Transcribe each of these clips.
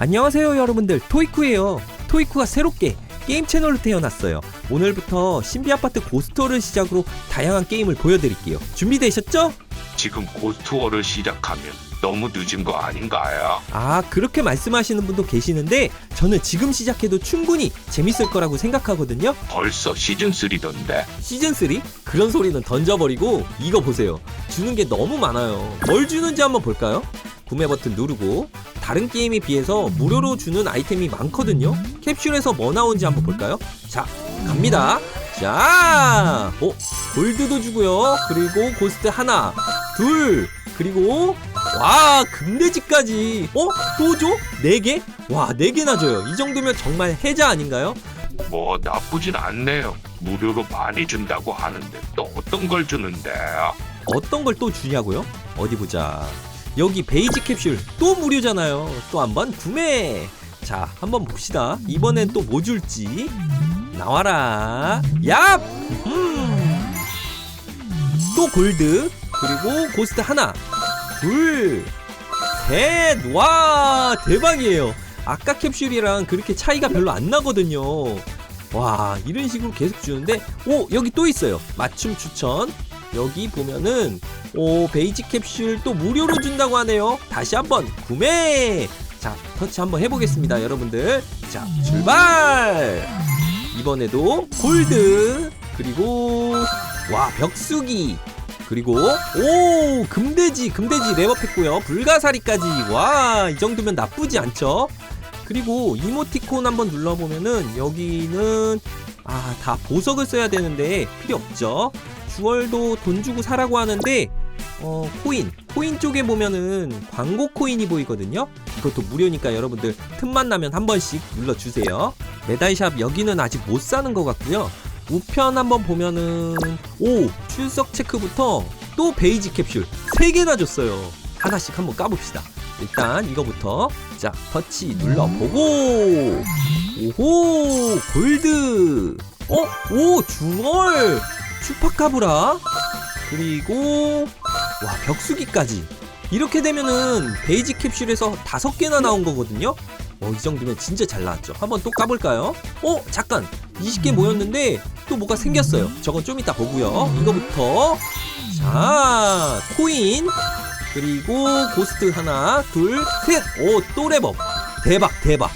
안녕하세요 여러분들 토이쿠예요 토이쿠가 새롭게 게임 채널로 태어났어요 오늘부터 신비 아파트 고스토를 시작으로 다양한 게임을 보여드릴게요 준비되셨죠? 지금 고스트워를 시작하면 너무 늦은 거 아닌가요? 아 그렇게 말씀하시는 분도 계시는데 저는 지금 시작해도 충분히 재밌을 거라고 생각하거든요 벌써 시즌3던데 시즌3? 그런 소리는 던져버리고 이거 보세요 주는 게 너무 많아요 뭘 주는지 한번 볼까요? 구매 버튼 누르고 다른 게임에 비해서 무료로 주는 아이템이 많거든요 캡슐에서 뭐 나온지 한번 볼까요? 자 갑니다 자 어? 골드도 주고요 그리고 고스트 하나 둘 그리고 와 금돼지까지 어? 또 줘? 네 개? 와 네 개나 줘요 이 정도면 정말 혜자 아닌가요? 뭐 나쁘진 않네요 무료로 많이 준다고 하는데 또 어떤 걸 주는데 어떤 걸 또 주냐고요? 어디 보자. 여기 베이지 캡슐 또 무료잖아요. 또 한번 구매. 자, 한번 봅시다. 이번엔 또 뭐 줄지. 나와라. 얍! 음. 또 골드. 그리고 고스트 하나. 둘. 셋. 와, 대박이에요. 아까 캡슐이랑 그렇게 차이가 별로 안 나거든요. 와, 이런 식으로 계속 주는데, 오, 여기 또 있어요. 맞춤 추천. 여기 보면은 오 베이지 캡슐 또 무료로 준다고 하네요. 다시 한번 구매! 자 터치 한번 해보겠습니다 여러분들. 자 출발! 이번에도 골드 그리고 와 벽수기 그리고 오 금돼지 금돼지 랩업했고요. 불가사리까지. 와 이 정도면 나쁘지 않죠? 그리고 이모티콘 한번 눌러보면은 여기는 아 다 보석을 써야 되는데 필요 없죠? 주얼도 돈 주고 사라고 하는데 어 코인. 코인 쪽에 보면은 광고 코인이 보이거든요. 이것도 무료니까 여러분들 틈만 나면 한 번씩 눌러주세요. 메달샵 여기는 아직 못 사는 것 같고요. 우편 한번 보면은 오 출석 체크부터 또 베이지 캡슐 3개나 줬어요. 하나씩 한번 까봅시다. 일단 이거부터 자 터치 눌러보고. 오호 골드. 어? 오 중얼. 슈퍼카브라 그리고 와 벽수기까지. 이렇게 되면은 베이지 캡슐에서 다섯 개나 나온 거거든요? 어, 이 정도면 진짜 잘 나왔죠. 한번 또 까볼까요? 어 잠깐. 20개 모였는데 또 뭐가 생겼어요? 저건 좀 이따 보고요. 이거부터. 자 코인. 그리고 고스트 하나 둘셋오또 랩업 대박 대박.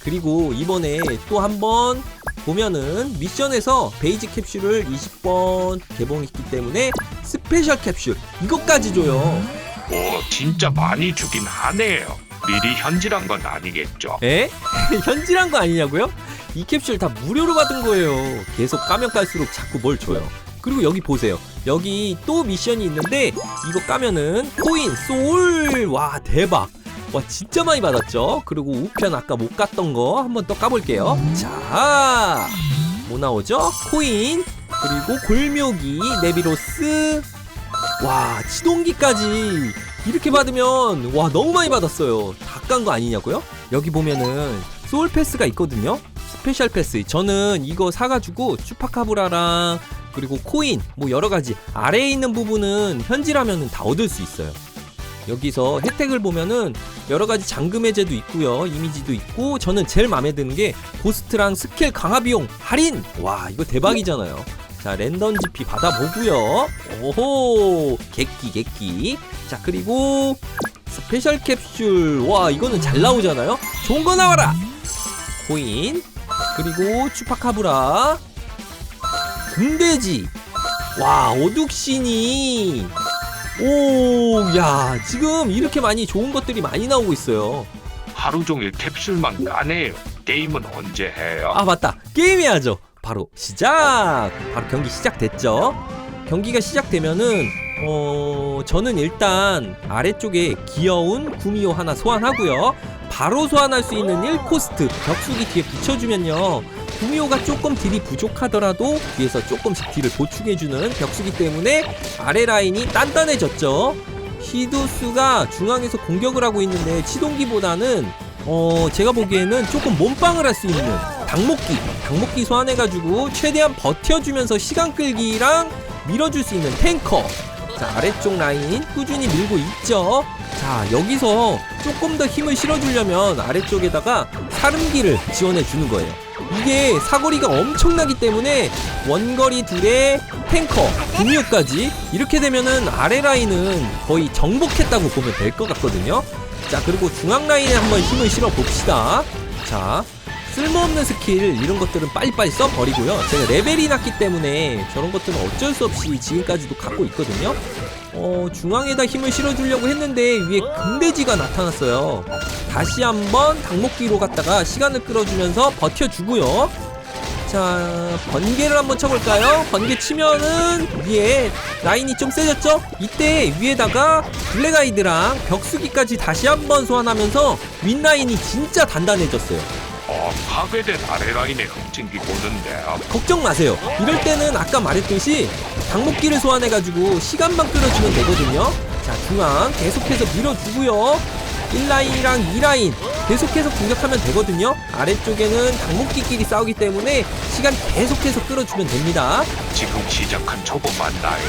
그리고 이번에 또 한번 보면은 미션에서 베이지 캡슐을 20번 개봉했기 때문에 스페셜 캡슐 이것까지 줘요. 뭐 진짜 많이 주긴 하네요. 미리 현질한 건 아니겠죠? 에? 현질한 거 아니냐고요? 이 캡슐 다 무료로 받은 거예요. 계속 까면 깔수록 자꾸 뭘 줘요. 그리고 여기 보세요. 여기 또 미션이 있는데 이거 까면은 코인 소울 와 대박 와 진짜 많이 받았죠? 그리고 우편 아까 못 갔던 거 한번 또 까볼게요. 자 뭐 나오죠? 코인 그리고 골묘기 네비로스. 와 치동기까지 이렇게 받으면 와 너무 많이 받았어요. 다 깐 거 아니냐고요? 여기 보면은 소울 패스가 있거든요? 스페셜 패스. 저는 이거 사가지고 슈파카브라랑 그리고 코인 뭐 여러 가지 아래에 있는 부분은 현질하면은 다 얻을 수 있어요 여기서 혜택을 보면은 여러 가지 잠금 해제도 있고요 이미지도 있고 저는 제일 마음에 드는 게 고스트랑 스킬 강화 비용 할인! 와 이거 대박이잖아요. 자 랜덤 GP 받아보고요. 오호! 객기 객기. 자 그리고 스페셜 캡슐. 와 이거는 잘 나오잖아요? 좋은 거 나와라! 코인. 그리고 추파카브라. 금돼지. 와 어둑신이 오 야 지금 이렇게 많이 좋은 것들이 많이 나오고 있어요. 하루 종일 캡슐만 까네요. 게임은 언제 해요? 아 맞다. 게임 해야죠. 바로 시작! 바로 경기 시작됐죠? 경기가 시작되면은 어 저는 일단 아래쪽에 귀여운 구미호 하나 소환하고요. 바로 소환할 수 있는 1코스트 벽수기 뒤에 붙여주면요 구미호가 조금 딜이 부족하더라도 뒤에서 조금씩 딜을 보충해주는 벽수기 때문에 아래 라인이 단단해졌죠. 히두스가 중앙에서 공격을 하고 있는데 치동기보다는 어 제가 보기에는 조금 몸빵을 할 수 있는 당목기 당목기 소환해가지고 최대한 버텨주면서 시간 끌기랑 밀어줄 수 있는 탱커. 자 아래쪽 라인 꾸준히 밀고 있죠. 자 여기서 조금 더 힘을 실어주려면 아래쪽에다가 사름기를 지원해 주는 거예요 이게 사거리가 엄청나기 때문에 원거리 둘에 탱커 공유까지 이렇게 되면은 아래 라인은 거의 정복했다고 보면 될 것 같거든요. 자 그리고 중앙 라인에 한번 힘을 실어 봅시다. 자 쓸모없는 스킬 이런 것들은 빨리빨리 써버리고요. 제가 레벨이 낮기 때문에 저런 것들은 어쩔 수 없이 지금까지도 갖고 있거든요. 어 중앙에다 힘을 실어주려고 했는데 위에 금돼지가 나타났어요. 다시 한번 닭목기로 갔다가 시간을 끌어주면서 버텨주고요. 자 번개를 한번 쳐볼까요? 번개 치면은 위에 라인이 좀 세졌죠? 이때 위에다가 블랙아이드랑 벽수기까지 다시 한번 소환하면서 윗라인이 진짜 단단해졌어요. 어, 파괴된 아래 라인에 흠집이 보는데 걱정 마세요. 이럴 때는 아까 말했듯이 닭목기를 소환해가지고 시간만 끌어주면 되거든요. 자, 중앙 계속해서 밀어주고요. 1라인이랑 2라인 계속해서 공격하면 되거든요. 아래쪽에는 닭목기끼리 싸우기 때문에 시간 계속해서 끌어주면 됩니다. 지금 시작한 저것만 나요.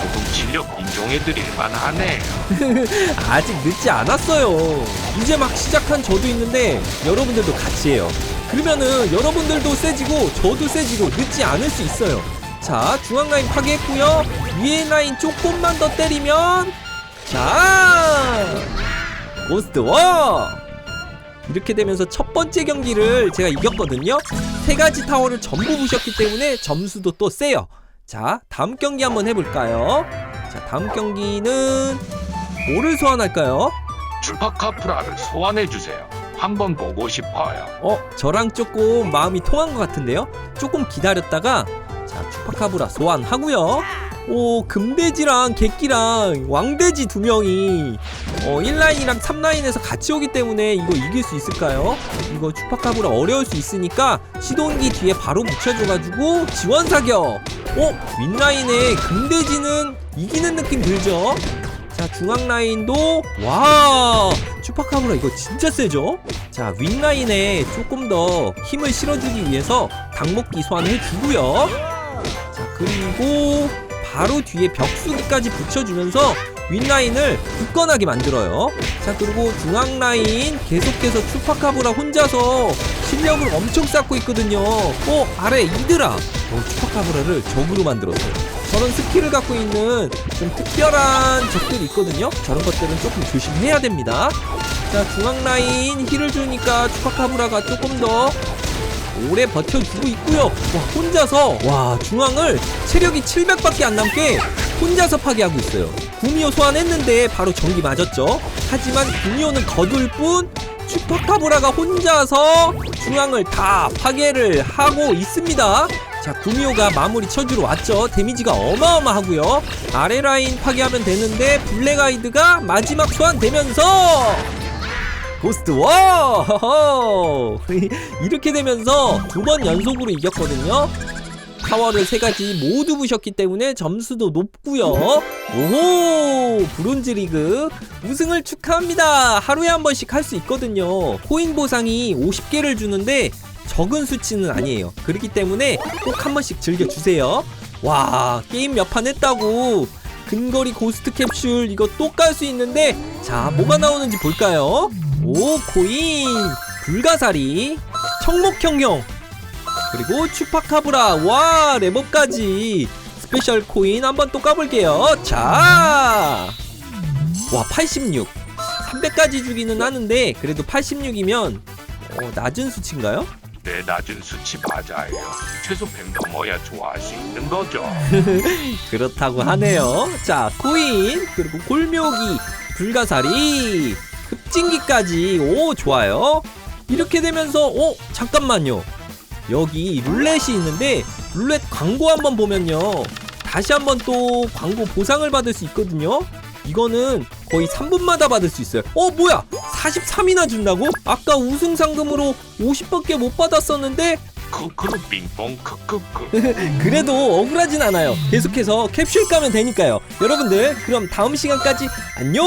조금 실력 인정해드릴 만하네요. 아직 늦지 않았어요. 이제 막 시작한 저도 있는데 여러분들도 같이 해요. 그러면은 여러분들도 세지고 저도 세지고 늦지 않을 수 있어요. 자, 중앙 라인 파괴했고요. 위에 라인 조금만 더 때리면 자, 고스트 워! 이렇게 되면서 첫 번째 경기를 제가 이겼거든요. 세 가지 타워를 전부 부셨기 때문에 점수도 또 세요. 자, 다음 경기 한번 해볼까요? 자, 다음 경기는 뭐를 소환할까요? 주파카프라를 소환해주세요. 한번 보고 싶어요. 어, 저랑 조금 마음이 통한 것 같은데요? 조금 기다렸다가 자, 추파카브라 소환하고요. 오, 금돼지랑 객기랑 왕돼지 두 명이 어, 1라인이랑 3라인에서 같이 오기 때문에 이거 이길 수 있을까요? 이거 추파카브라 어려울 수 있으니까 시동기 뒤에 바로 붙여줘가지고 지원 사격! 어? 윗라인에 금돼지는 이기는 느낌 들죠? 자 중앙 라인도 와 슈퍼카브라 이거 진짜 세죠? 자 윗라인에 조금 더 힘을 실어주기 위해서 닭목기 소환해 주고요. 자 그리고 바로 뒤에 벽수기까지 붙여주면서 윗라인을 굳건하게 만들어요. 자 그리고 중앙 라인 계속해서 슈퍼카브라 혼자서 실력을 엄청 쌓고 있거든요. 어 아래 이드라 어, 슈퍼카브라를 적으로 만들었어요. 저런 스킬을 갖고 있는 좀 특별한 적들이 있거든요. 저런 것들은 조금 조심해야 됩니다. 자, 중앙 라인 힐을 주니까 추파카브라가 조금 더 오래 버텨주고 있고요. 와, 혼자서 와 중앙을 체력이 700밖에 안 남게 혼자서 파괴하고 있어요. 구미호 소환했는데 바로 전기 맞았죠. 하지만 구미호는 거둘 뿐 슈퍼카브라가 혼자서 중앙을 다 파괴를 하고 있습니다. 자, 구미호가 마무리 쳐주러 왔죠. 데미지가 어마어마하고요. 아래 라인 파괴하면 되는데 블랙아이드가 마지막 소환되면서 고스트 워! 허허! 이렇게 되면서 두 번 연속으로 이겼거든요. 타워를 세 가지 모두 부셨기 때문에 점수도 높고요. 오호! 브론즈 리그 우승을 축하합니다. 하루에 한 번씩 할 수 있거든요. 코인 보상이 50개를 주는데 적은 수치는 아니에요. 그렇기 때문에 꼭 한 번씩 즐겨 주세요. 와, 게임 몇 판 했다고 근거리 고스트 캡슐 이거 또 깔 수 있는데 자, 뭐가 나오는지 볼까요? 오, 코인, 불가사리, 청목형형, 그리고 추파카브라, 와, 레버까지 스페셜 코인 한번 또 까볼게요. 자, 와, 86. 300까지 주기는 하는데 그래도 86이면 어, 낮은 수치인가요? 내 낮은 수치 맞아요. 최소 100 넘어야 좋아할 수 있는 거죠. 그렇다고 하네요. 자, 코인, 그리고 골묘기, 불가사리, 흡진기까지. 오, 좋아요. 이렇게 되면서, 오, 잠깐만요. 여기 룰렛이 있는데, 룰렛 광고 한번 보면요. 다시 한번 또 광고 보상을 받을 수 있거든요. 이거는 거의 3분마다 받을 수 있어요. 어, 뭐야? 43이나 준다고? 아까 우승 상금으로 50밖에 못 받았었는데, 크크루 빙봉 크크크. 그래도 억울하진 않아요. 계속해서 캡슐 까면 되니까요. 여러분들, 그럼 다음 시간까지 안녕!